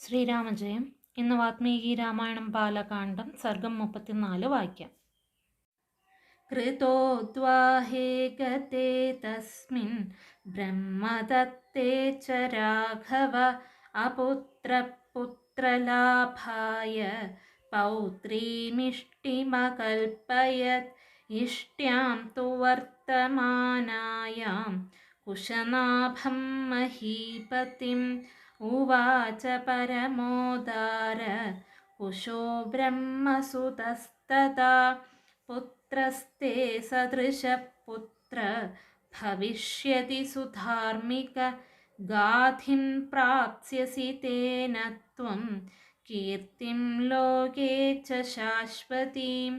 ശ്രീരാമജയം ഇന്ന് വാത്മീകി രാമായണം ബാലകാണ്ഡം സർഗം മുപ്പത്തിനാല് വാക്യം. കൃതോ തസ്മിൻ ബ്രഹ്മദത്തെ ച രാഘവ അപുത്രപുത്രലാഭായ പൗത്രീമിഷ്ടിമകൽപ്പയത് ഇഷ്ട്യാം തു വർത്തമാനായാം കുശനാഭം മഹീപതിം उवाच परमोदार। कुशो ब्रह्मसुतस्तदा पुत्रस्ते सदृशपुत्र। भविष्यति सुधार्मिक। गाधिं प्राप्स्यसि तेन त्वं। कीर्तिं लोके च शाश्वतीम्।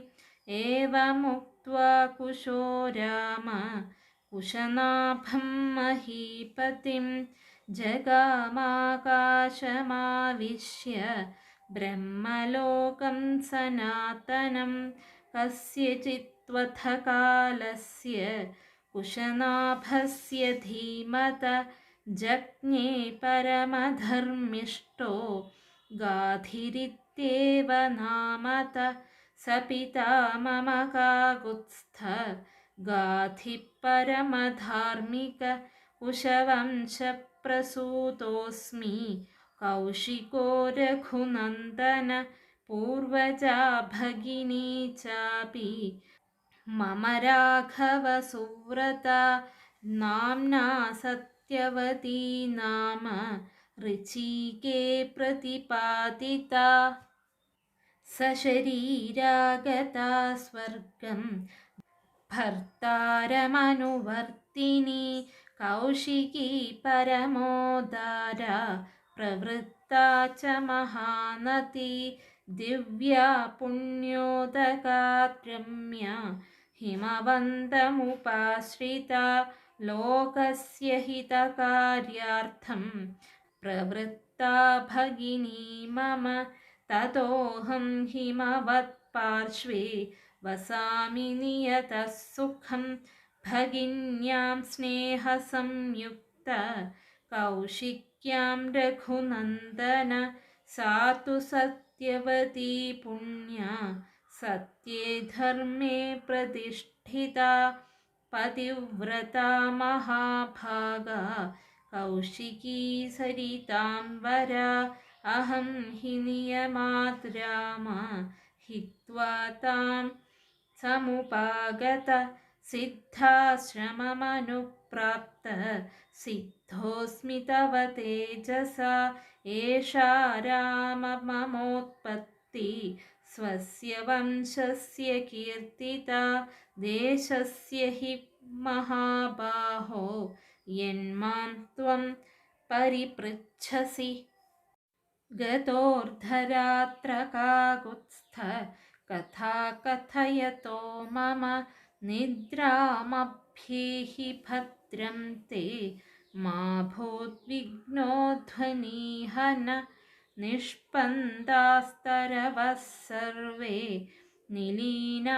एवमुक्त्वा कुशो राम। कुशनाभं महीपतिं जगामाकाशमाविश्य ब्रह्मलोकं सनातनं कस्यचित्त्वथ कालस्य कुशनाभस्य धीमत जज्ञे परमधर्मिष्ठो गाधिरित्येव नामत स पिता मम काकुत्स्थ गाधिः परमधार्मिक कुशवंशप्रसूतोऽस्मि कौशिको रघुनन्दन पूर्वजा भगिनी चापि मम राघवसुव्रता नाम्ना सत्यवती नाम ऋचिके प्रतिपादिता सशरीरागता स्वर्गं भर्तारमनुवर्तिनी कौशिकी परमोदारा प्रवृत्ता च महानती दिव्या पुण्योदकात्रम्या हिमवन्तमुपाश्रिता लोकस्य हितकार्यार्थं प्रवृत्ता भगिनी मम ततोऽहं हिमवत्पार्श्वे वसामि नियतः सुखं ഭഗിന്യാം സ്നേഹസംയുക്ത കൗശിക്യാം രഘുനന്ദന സാ തു സത്യവതീ പുണ്യ സത്യേ ധർമ്മേ പ്രതിഷ്ഠിത പതിവ്രത മഹാഭാഗ കൗശികീ സരിതാംബര അഹം ഹി നിയമാത് രാമ ഹിത്വാ താം സമുപാഗത सिद्धाश्रममनुप्राप्त सिद्धोऽस्मि तव तेजसा एषा रामममोत्पत्ति स्वस्य वंशस्य कीर्तिता देशस्य हि महाबाहो यन्मां त्वं परिपृच्छसि गतोर्धरात्रकाकुत्स्थ कथा कथयतो मम निद्रामभ्येहि भद्रं ते मा भूद्विघ्नोध्वनीहन निष्पन्दास्तरवः सर्वे निलीनामृगपक्षिण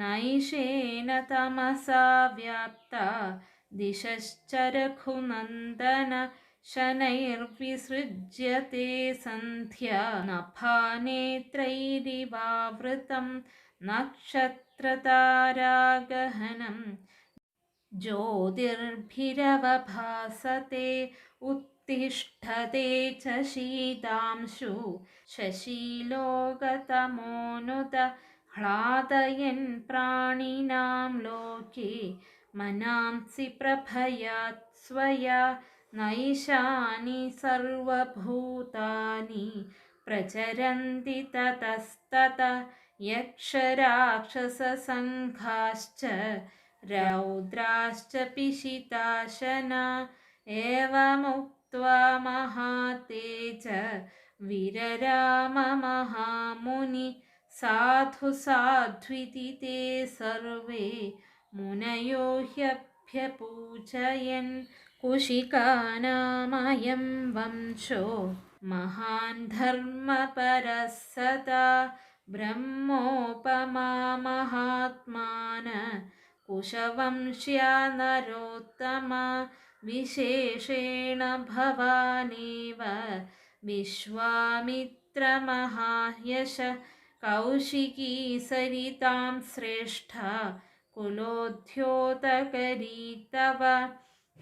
नैषेण तमसा व्याप्ता दिशश्च रघुनन्दन शनैर्विसृज्यते सन्ध्या नभानेत्रैरिवावृतं नक्षत्रतारागहनं। ज्योतिर्भिरवभासते उत्तिष्ठते च शीतांशु। शशीलोकतमोनुत ह्लादयन् प्राणिनां लोके। मनांसि प्रभयात् स्वया नैशानि सर्वभूतानि प्रचरन्ति ततस्तत यक्षराक्षससङ्घाश्च रौद्राश्च पिशिताशना एवमुक्त्वा महातेज विरराममहामुनि साधु साध्विति ते सर्वे मुनयो ह्यभ्यपूजयन् कुशिकानामयं वंशो महान् धर्मपरः सदा ब्रह्मोपमा महात्मान कुशवंश्या नरोत्तमा विशेषेण भवानेव विश्वामित्रमहायश कौशिकी सरितां श्रेष्ठा कुलोद्योतकरी तव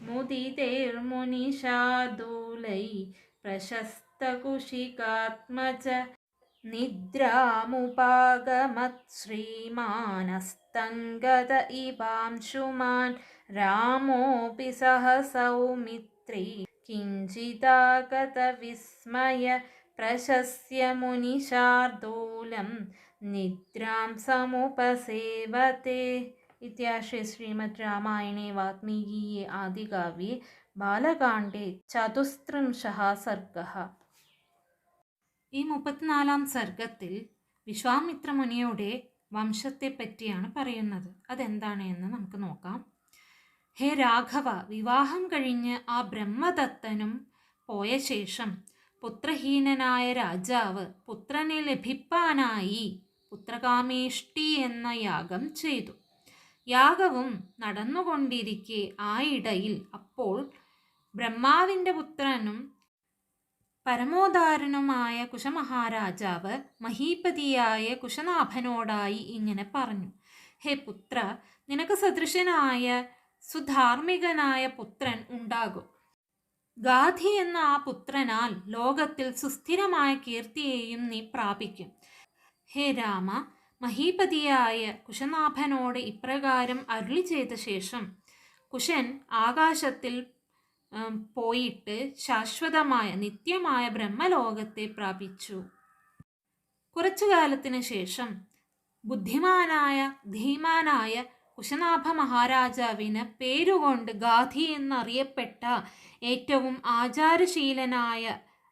मुदितेर्मुनिशार्दूलैः प्रशस्तकुशिकात्मज च निद्रामुपागमत् श्रीमानस्तङ्गत इभांशुमान् रामोऽपि सह सौमित्री किञ्चिदागतविस्मय प्रशस्य मुनिशार्दूलं निद्रां समुपसेवते നിദ്രാം श्रीमद्रामायणे വാത്മീകീയെ ആദികാവ്യേ ബാലകാണ്ഡേ ചതുസ്ത്രിംശः സർഗ. ഈ മുപ്പത്തിനാലാം സർഗത്തിൽ വിശ്വാമിത്ര മുനിയുടെ വംശത്തെ പറ്റിയാണ് പറയുന്നത്. അതെന്താണ് എന്ന് നമുക്ക് നോക്കാം. ഹേ രാഘവ വിവാഹം കഴിഞ്ഞ് ആ ബ്രഹ്മദത്തനും പോയ ശേഷം പുത്രഹീനനായ രാജാവ് പുത്രനെ ലഭിപ്പാനായി പുത്രകാമേഷ്ടി എന്ന യാഗം ചെയ്തു. യാഗവും നടന്നുകൊണ്ടിരിക്കെ ആ ഇടയിൽ അപ്പോൾ ബ്രഹ്മാവിന്റെ പുത്രനും പരമോദാരനുമായ കുശമഹാരാജാവ് മഹീപതിയായ കുശനാഭനോടായി ഇങ്ങനെ പറഞ്ഞു ഹേ പുത്ര നിനക്ക് സദൃശനായ സുധാർമ്മികനായ പുത്രൻ ഉണ്ടാകും. ഗാധി എന്ന ആ പുത്രനാൽ ലോകത്തിൽ സുസ്ഥിരമായ കീർത്തിയെയും നീ പ്രാപിക്കും. ഹേ രാമ മഹീപതിയായ കുശനാഭനോട് ഇപ്രകാരം അരുളി ചെയ്ത ശേഷം കുശൻ ആകാശത്തിൽ പോയിട്ട് ശാശ്വതമായ നിത്യമായ ബ്രഹ്മലോകത്തെ പ്രാപിച്ചു. കുറച്ചു കാലത്തിന് ശേഷം ബുദ്ധിമാനായ ധീമാനായ കുശനാഭ മഹാരാജാവിന് പേരുകൊണ്ട് ഗാന്ധി എന്നറിയപ്പെട്ട ഏറ്റവും ആചാരശീലനായ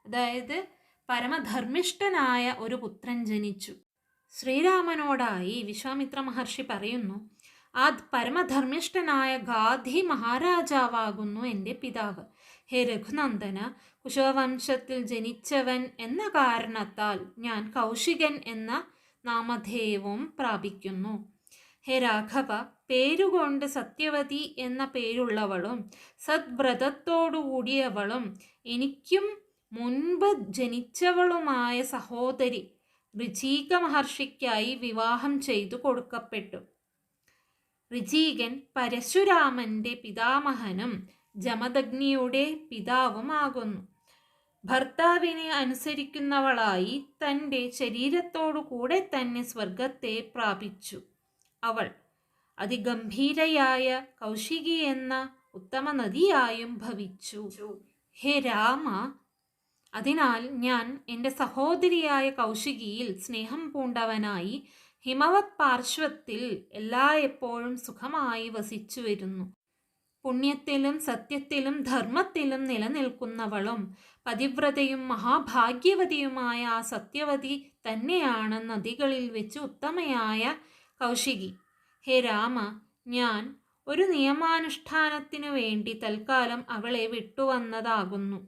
അതായത് പരമധർമ്മിഷ്ഠനായ ഒരു പുത്രൻ ജനിച്ചു. ശ്രീരാമനോടായി വിശ്വാമിത്ര മഹർഷി പറയുന്നു ആ പരമധർമ്മിഷ്ഠനായ ഗാന്ധി മഹാരാജാവാകുന്നു എന്റെ പിതാവ്. ഹേ രഘുനന്ദന കുശവംശത്തിൽ ജനിച്ചവൻ എന്ന കാരണത്താൽ ഞാൻ കൗശികൻ എന്ന നാമധേയവും പ്രാപിക്കുന്നു. ഹേ രാഘവ പേരുകൊണ്ട് സത്യവതി എന്ന പേരുള്ളവളും സദ്വ്രതത്തോടുകൂടിയവളും എനിക്കും മുൻപ് ജനിച്ചവളുമായ സഹോദരി ഋചീക മഹർഷിക്കായി വിവാഹം ചെയ്തു കൊടുക്കപ്പെട്ടു. ഋചീകൻ പരശുരാമന്റെ പിതാമഹനും ജമദഗ്നിയുടെ പിതാവുമാകുന്നു. ഭർത്താവിനെ അനുസരിക്കുന്നവളായി തന്റെ ശരീരത്തോടു കൂടെ തന്നെ സ്വർഗത്തെ പ്രാപിച്ചു. അവൾ അതിഗംഭീരയായ കൗശികി എന്ന ഉത്തമ നദിയായും ഭവിച്ചു. ഹേ രാമ അതിനാൽ ഞാൻ എന്റെ സഹോദരിയായ കൗശികിയിൽ സ്നേഹം പൂണ്ടവനായി ഹിമവത് പാർശ്വത്തിൽ എല്ലായെപ്പോഴും സുഖമായി വസിച്ചു വരുന്നു പുണ്യത്തിലും സത്യത്തിലും ധർമ്മത്തിലും നിലനിൽക്കുന്നവളും പതിവ്രതയും മഹാഭാഗ്യവതിയുമായ ആ സത്യവതി തന്നെയാണ് നദികളിൽ വെച്ച് ഉത്തമയായ കൗശികി. ഹേ രാമ ഞാൻ ഒരു നിയമാനുഷ്ഠാനത്തിനു വേണ്ടി തൽക്കാലം അവളെ വിട്ടുവന്നതാകുന്നു.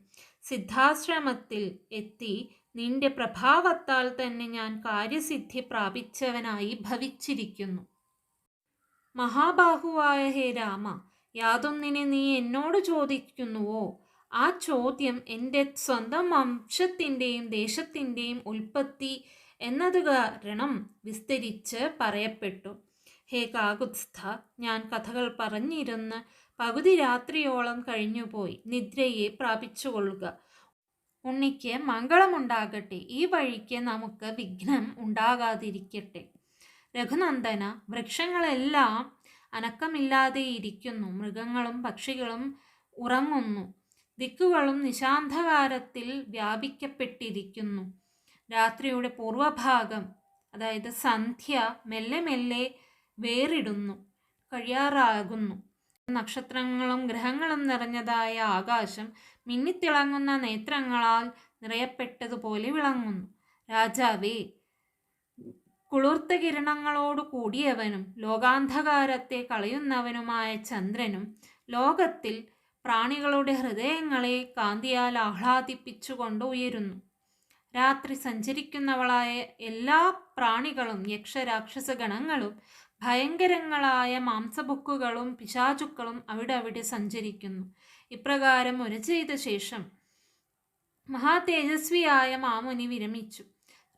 സിദ്ധാശ്രമത്തിൽ എത്തി നിന്റെ പ്രഭാവത്താൽ തന്നെ ഞാൻ കാര്യസിദ്ധി പ്രാപിച്ചവനായി ഭവിച്ചിരിക്കുന്നു. മഹാബാഹുവായ ഹേ രാമ യാതൊന്നിനെ നീ എന്നോട് ചോദിക്കുന്നുവോ? ആ ചോദ്യം എന്റെ സ്വന്തം വംശത്തിന്റെയും ദേശത്തിന്റെയും ഉൽപ്പത്തി എന്നത് കാരണം വിസ്തരിച്ച് പറയപ്പെട്ടു. ഹേ കാകുത്സ്ഥ ഞാൻ കഥകൾ പറഞ്ഞിരുന്ന് പകുതി രാത്രിയോളം കഴിഞ്ഞുപോയി നിദ്രയെ പ്രാപിച്ചുകൊള്ളുക. ഉണ്ണിക്ക് മംഗളമുണ്ടാകട്ടെ. ഈ വഴിക്ക് നമുക്ക് വിഘ്നം ഉണ്ടാകാതിരിക്കട്ടെ. രഘുനന്ദന വൃക്ഷങ്ങളെല്ലാം അനക്കമില്ലാതെ ഇരിക്കുന്നു മൃഗങ്ങളും പക്ഷികളും ഉറങ്ങുന്നു. ദിക്കുകളും നിശാന്ധകാരത്തിൽ വ്യാപിക്കപ്പെട്ടിരിക്കുന്നു. രാത്രിയുടെ പൂർവഭാഗം അതായത് സന്ധ്യ മെല്ലെ മെല്ലെ വേറിടുന്നു. കഴിയാറാകുന്നു. നക്ഷത്രങ്ങളും ഗ്രഹങ്ങളും നിറഞ്ഞതായ ആകാശം മിന്നിത്തിളങ്ങുന്ന നേത്രങ്ങളാൽ നിറയപ്പെട്ടതുപോലെ വിളങ്ങുന്നു. രാജാവേ കുളിർത്ത കിരണങ്ങളോട് കൂടിയവനും ലോകാന്ധകാരത്തെ കളയുന്നവനുമായ ചന്ദ്രനും ലോകത്തിൽ പ്രാണികളുടെ ഹൃദയങ്ങളെ കാന്തിയാൽ ആഹ്ലാദിപ്പിച്ചുകൊണ്ട് ഉയരുന്നു. രാത്രി സഞ്ചരിക്കുന്നവളായ എല്ലാ പ്രാണികളും യക്ഷരാക്ഷസ ഗണങ്ങളും ഭയങ്കരങ്ങളായ മാംസബുക്കുകളും പിശാചുക്കളും അവിടെ അവിടെ സഞ്ചരിക്കുന്നു. ഇപ്രകാരം ഒരു ചെയ്ത ശേഷം മഹാതേജസ്വിയായ മാമുനി വിരമിച്ചു.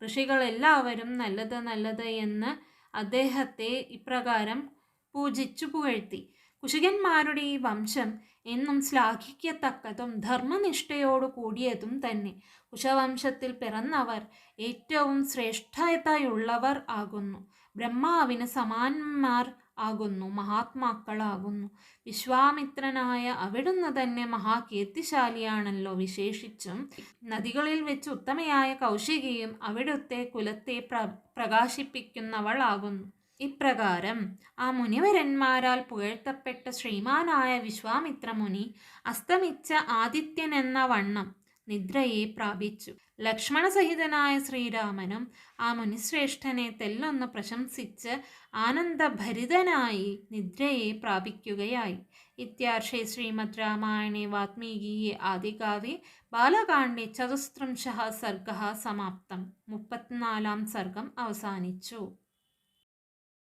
ഋഷികൾ എല്ലാവരും നല്ലത് നല്ലത് എന്ന് അദ്ദേഹത്തെ ഇപ്രകാരം പൂജിച്ചു പുകഴ്ത്തി. കുശികന്മാരുടെ ഈ വംശം എന്നും ശ്ലാഘിക്കത്തക്കതും ധർമ്മനിഷ്ഠയോടു കൂടിയതും തന്നെ. കുശവംശത്തിൽ പിറന്നവർ ഏറ്റവും ശ്രേഷ്ഠതയുള്ളവർ ആകുന്നു. ബ്രഹ്മാവിന് സമാന്മാർ ആകുന്നു മഹാത്മാക്കളാകുന്നു. വിശ്വാമിത്രനായ അവിടുന്ന് തന്നെ മഹാകീർത്തിശാലിയാണല്ലോ വിശേഷിച്ചും. നദികളിൽ വെച്ച് ഉത്തമയായ കൗശികയും അവിടുത്തെ കുലത്തെ പ്ര പ്രകാശിപ്പിക്കുന്നവളാകുന്നു. ഇപ്രകാരം ആ മുനിവരന്മാരാൽ പുകഴ്ത്തപ്പെട്ട ശ്രീമാനായ വിശ്വാമിത്ര മുനി അസ്തമിച്ച ആദിത്യനെന്ന വണ്ണം നിദ്രയെ പ്രാപിച്ചു. ലക്ഷ്മണസഹിതനായ ശ്രീരാമനും ആ മുനിശ്രേഷ്ഠനെ തെല്ലൊന്ന് പ്രശംസിച്ച് ആനന്ദഭരിതനായി നിദ്രയെ പ്രാപിക്കുകയായി. ഇത്യാർഷേ ശ്രീമദ് രാമായണേ വാത്മീകീയെ ആദികാവ്യെ ബാലകാണ്ഡി ചതുസ്ത്രിംശ സർഗ സമാപ്തം. മുപ്പത്തിനാലാം സർഗം അവസാനിച്ചു.